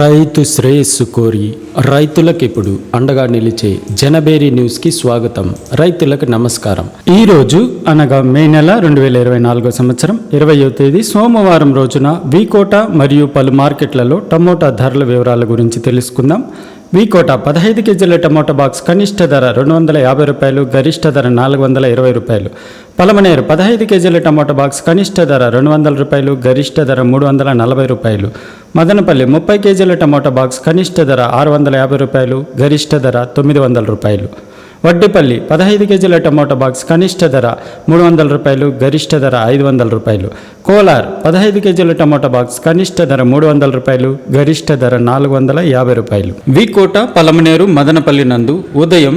రైతు శ్రేయస్సు కోరి రైతులకు ఇప్పుడు అండగా నిలిచే జనబేరి న్యూస్కి స్వాగతం. రైతులకు నమస్కారం. ఈ రోజు అనగా మే నెల రెండు వేల ఇరవై నాలుగో సంవత్సరం ఇరవయో తేదీ సోమవారం రోజున వీకోట మరియు పలు మార్కెట్లలో టమోటా ధరల వివరాల గురించి తెలుసుకుందాం. వీకోట పదహైదు కేజీల టమోటా బాక్స్ కనిష్ట ధర రెండు వందల యాభై రూపాయలు గరిష్ట ధర నాలుగు వందల ఇరవై రూపాయలు. పలమనేరు పదహైదు కేజీల టమోటా బాక్స్ కనిష్ట ధర రెండు వందల రూపాయలు గరిష్ట ధర మూడు వందల నలభై రూపాయలు. మదనపల్లి ముప్పై కేజీల టమోటా బాక్స్ కనిష్ట ధర ఆరు వందల యాభై రూపాయలు గరిష్ట ధర తొమ్మిది వందల రూపాయలు. వడ్డిపల్లి పదహైదు కేజీల టమోటా బాక్స్ కనిష్ట ధర మూడు వందల రూపాయలు గరిష్ట ధర ఐదు వందల రూపాయలు. కోలార్ పదహైదు కేజీల టమోటా బాక్స్ కనిష్ట ధర మూడు వందల రూపాయలు గరిష్ట ధర నాలుగు వందల యాభై రూపాయలు. వికోట పలమనేరు మదనపల్లి నందు ఉదయం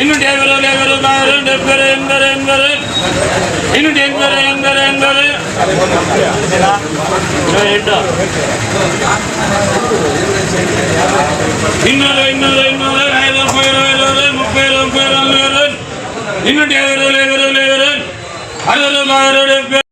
இன்னும் டேவலர் டேவலர் மாறு டெப்பர் எம்பர் எம்பர் இன்னும் டெம்பர் எம்பர் எம்பர் இன்னொரு இன்னொரு இன்னொரு ஐநூறு போயிரம் ஐநூறு முப்பது போயிரம் இன்னும் டேவலர் டேவலர் டேவலர் அறுபது மாறு டெப்பர்